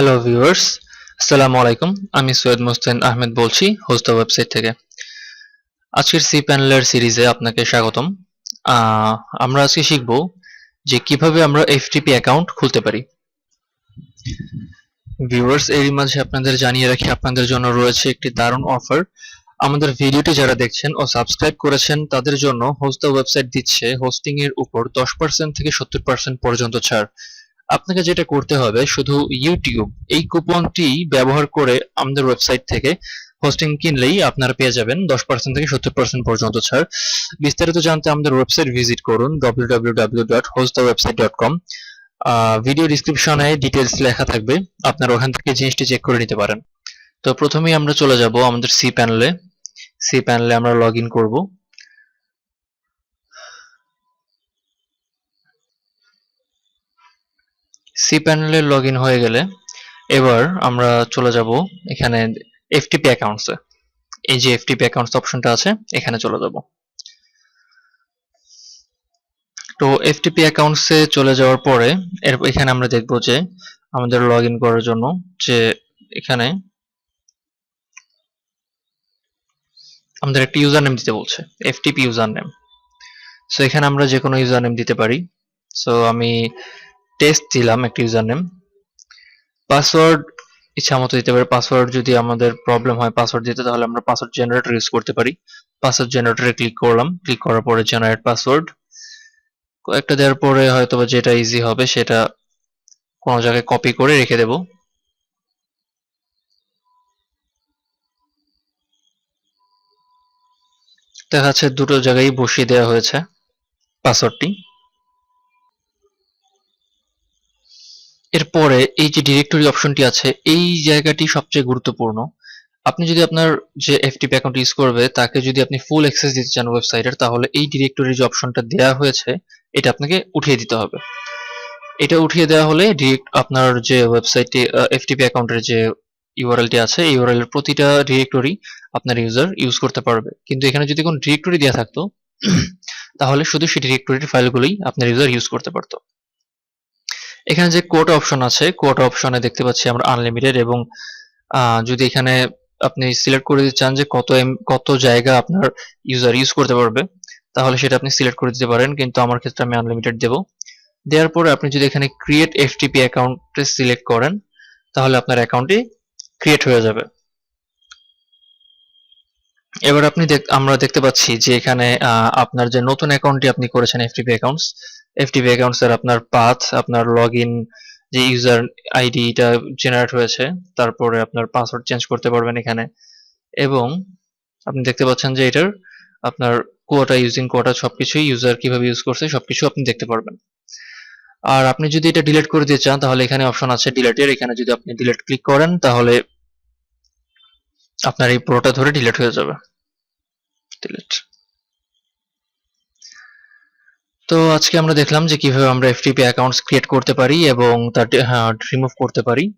Hello viewers আসসালামু আলাইকুম আমি সৈয়দ মোস্তেন আহমেদ বলছি হোস্টা ওয়েবসাইট থেকে। আজকের সি প্যানেলের সিরিজে আপনাকে স্বাগতম। আমরা আজকে শিখব যে কীভাবে আমরা এফটিপি অ্যাকাউন্ট খুলতে পারি। ভিউয়ার্স এরই মাঝে আপনাদের জানিয়ে রাখি, আপনাদের জন্য রয়েছে একটি দারুণ অফার আমাদের ভিডিওটি যারা দেখছেন ও সাবস্ক্রাইব করেছেন, তাদের জন্য হোস্টা ওয়েবসাইট দিচ্ছে হোস্টিং এর উপর দশ পার্সেন্ট থেকে সত্তর পার্সেন্ট পর্যন্ত ছাড়। আপনাকে যেটা করতে হবে, শুধু ইউটিউব এই কুপনটি ব্যবহার করে আমাদের ওয়েবসাইট থেকে হোস্টিং কিনলেই আপনারা পেয়ে যাবেন দশ পার্সেন্ট থেকে সত্তর পার্সেন্ট পর্যন্ত ছাড়। বিস্তারিত জানতে আমাদের ওয়েবসাইট ভিজিট করুন www.hostthewebsite.com ভিডিও ডিসক্রিপশনে ডিটেলস লেখা থাকবে, আপনারা ওখান থেকে জিনিসটি চেক করে নিতে পারেন। তো প্রথমেই আমরা চলে যাব আমাদের সি প্যানেলে সি প্যানেলে আমরা লগ ইন করব। সি প্যানেলে লগ হয়ে গেলে এবার আমরা চলে যাব এখানে এফটিপি অ্যাকাউন্টসে এই যে এফটিপি অ্যাকাউন্টস অপশনটা আছে, এখানে চলে যাব। তো এফটিপি অ্যাকাউন্টসে চলে যাওয়ার পরে এখানে আমরা দেখব যে আমাদের লগ করার জন্য যে এখানে আমাদের একটা ইউজার নেম দিতে বলছে এফটিপি ইউজার নেম সো এখানে আমরা যে কোনো ইউজার নেম দিতে পারি। সো আমি টেস্ট দিলাম একটা ইউজার নেম পাসওয়ার্ড ইচ্ছা মতো দিতে পারি। পাসওয়ার্ড যদি আমাদের প্রবলেম হয় পাসওয়ার্ড দিতে, তাহলে আমরা পাসওয়ার্ড জেনারেটর ইউজ করতে পারি। পাসওয়ার্ড জেনারেটরে ক্লিক করলাম। ক্লিক করার পরে জেনারেট পাসওয়ার্ড কয়েকটা দেওয়ার পরে হয়তো যেটা ইজি হবে, সেটা কোনো জায়গায় কপি করে রেখে দেব। দেখা যাচ্ছে দুটো জায়গায় বসিয়ে দেওয়া হয়েছে পাসওয়ার্ডটি এরপরে এই যে ডিরেক্টরি অপশনটি আছে, এই জায়গাটি সবচেয়ে গুরুত্বপূর্ণ। আপনি যদি আপনার যে এফটিপি অ্যাকাউন্ট ইউজ করবে, তাকে যদি আপনি ফুল অ্যাক্সেস দিতে চান ওয়েবসাইটের তাহলে এই ডিরেক্টরি যে অপশনটা দেওয়া হয়েছে, এটা আপনাকে উঠিয়ে দিতে হবে। এটা উঠিয়ে দেওয়া হলে ডিরেক্ট আপনার যে ওয়েবসাইটে এফটিপি অ্যাকাউন্টের যে ইউআরএলটি আছে, এই ইউআরএল এর প্রতিটা ডিরেক্টরি আপনার ইউজার ইউজ করতে পারবে। কিন্তু এখানে যদি কোনো ডিরেক্টরি দেওয়া থাকতো, তাহলে শুধু সেই ডিরেক্টরির ফাইলগুলোই আপনার ইউজার ইউজ করতে পারতো। এখানে যে কোট অপশন আছে কোট অপশনে দেখতে পাচ্ছি আমরা আনলিমিটেড এবং যদি এখানে আপনি সিলেক্ট করে দিতে চান যে কত এম, কত জায়গা আপনার ইউজার ইউজ করতে পারবে, তাহলে সেটা আপনি সিলেক্ট করে দিতে পারেন, কিন্তু আমার ক্ষেত্রে আমি আনলিমিটেড দেব। দেওয়ার পরে আপনি যদি এখানে ক্রিয়েট এফটিপি অ্যাকাউন্টে সিলেক্ট করেন, তাহলে আপনার অ্যাকাউন্টটি ক্রিয়েট হয়ে যাবে। এবার আপনি আমরা দেখতে পাচ্ছি যে এখানে আপনার যে নতুন অ্যাকাউন্টটি আপনি করেছেন এফটিপি অ্যাকাউন্টস এফটিপি অ্যাকাউন্টস এর আপনার পাথ আপনার লগ যে ইউজার আইডিটা জেনারেট হয়েছে, তারপরে আপনার পাসওয়ার্ড চেঞ্জ করতে পারবেন এখানে। এবং আপনি দেখতে পাচ্ছেন যে এটার আপনার কোয়াটা ইউজিং কোয়াটা সবকিছুই ইউজার কীভাবে ইউজ করছে, সবকিছু আপনি দেখতে পারবেন। আর আপনি যদি এটা ডিলিট করে দিতে চান, তাহলে এখানে অপশন আছে ডিলেটের এখানে যদি আপনি ডিলিট ক্লিক করেন, তাহলে আপনার এই পুরোটা ধরে ডিলিট হয়ে যাবে। ডিলিট তো আজকে আমরা দেখলাম যে কীভাবে আমরা এফটিপি অ্যাকাউন্টস ক্রিয়েট করতে পারি এবং তার রিমুভ করতে পারি।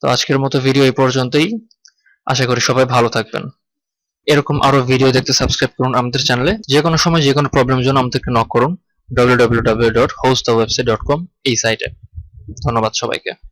তো আজকের মতো ভিডিও এই পর্যন্তই। আশা করি সবাই ভালো থাকবেন। এরকম আরও ভিডিও দেখতে সাবস্ক্রাইব করুন আমাদের চ্যানেলে যে কোনো সময় যে কোনো প্রবলেমের জন্য আমাদেরকে নক করুন। www.hostthewebsite.com এই সাইটে ধন্যবাদ সবাইকে।